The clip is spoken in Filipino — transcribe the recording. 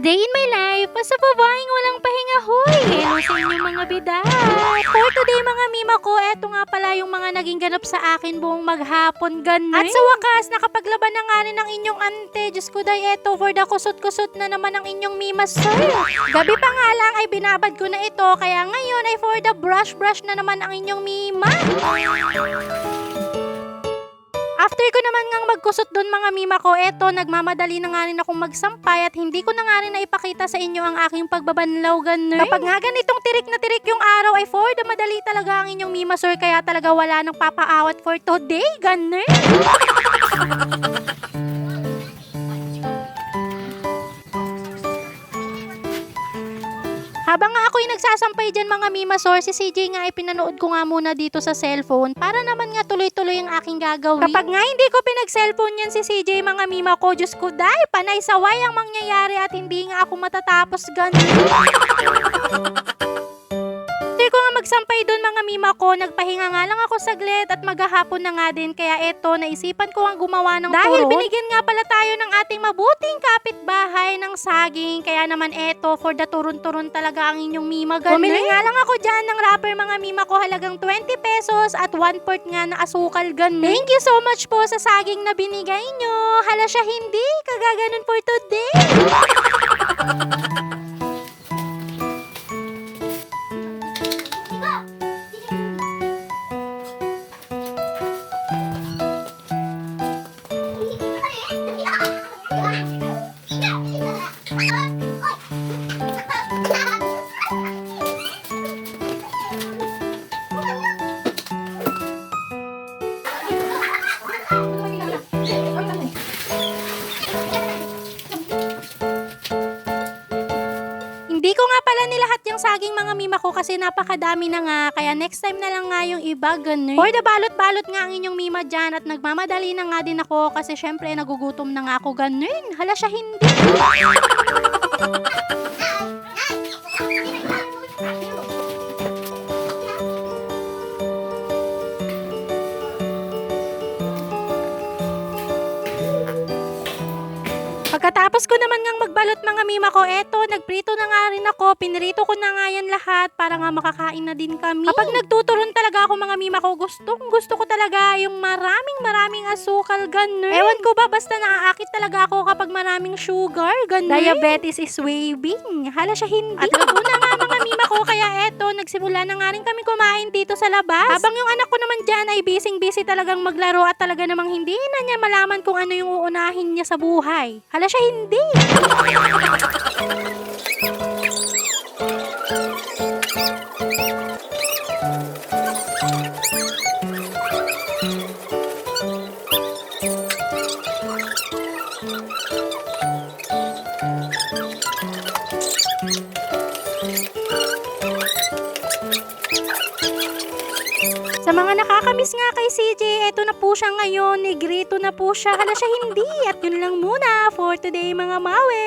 day in my life, sa babaeng walang pahinga hoy. Hello sa inyo mga biday. For today mga mima ko, eto nga pala yung mga naging ganap sa akin buong maghapon ganun. At sa wakas, nakapaglaban na nga rin ang inyong ante. Diyos ko day, eto for the kusot-kusot na naman ang inyong mima sir. Gabi pa nga lang ay binabad ko na ito, kaya ngayon ay for the brush-brush na naman ang inyong mima. After ko naman ngang magkusot doon mga mima ko, eto, nagmamadali na nga rin akong magsampay at hindi ko na nga rin naipakita sa inyo ang aking pagbabanlaw ganun. Kapag nga ganitong tirik na tirik yung araw ay for the madali talaga ang inyong mima sir, kaya talaga wala nang papaawat for today, ganun. nagsasampay dyan mga Mima Sor, si CJ nga ay pinanood ko nga muna dito sa cellphone para naman nga tuloy-tuloy ang aking gagawin. Kapag nga hindi ko pinag-cellphone yan si CJ mga Mima ko, Diyos ko dahil panay saway ang mangyayari at hindi nga ako matatapos ganun. After ko nga magsampay doon mga mima ko, nagpahinga nga lang ako saglit at maghahapon na nga din. Kaya eto, naisipan ko ang gumawa ng Dahil turot. binigyan nga pala tayo ng ating mabuting kapitbahay ng saging. Kaya naman eto, for the turun-turun talaga ang inyong mima ganun. Bumili nga lang ako dyan ng wrapper mga mima ko halagang 20 pesos at 1 port nga na asukal ganun. Thank you so much po sa saging na binigay nyo. Hala siya hindi, kagaganon for today. Hindi ko nga pala nilahat yung saging mga mima ko kasi napakadami na nga. Kaya next time na lang nga yung iba, ganun. For the balot-balot nga ang inyong mima dyan at nagmamadali na nga din ako kasi syempre nagugutom na nga ako, ganun. Hala siya hindi. Pagkatapos ko naman ngang magbalot mga mima ko, eto, nagprito na nga rin ako. Pinrito ko na nga yan lahat para nga makakain na din kami. Kapag nagtuturon talaga ako mga mima ko, gustong gusto ko talaga yung maraming maraming asukal, ganun. Ewan ko ba, basta naaakit talaga ako kapag maraming sugar, ganun. Diabetes is waving. Hala siya hindi. At laguna mga mima ko, kaya eto, nagsimula na nga rin kami kumain dito sa labas. Habang yung anak ko naman dyan ay busy-busy talagang maglaro at talaga namang hindi na niya malaman kung ano yung uunahin niya sa buhay. Hala siya hindi. Sa mga nakakamiss nga kay CJ, eto na po siya ngayon, negrito na po siya. Hala siya hindi. At yun lang muna for today mga mawe.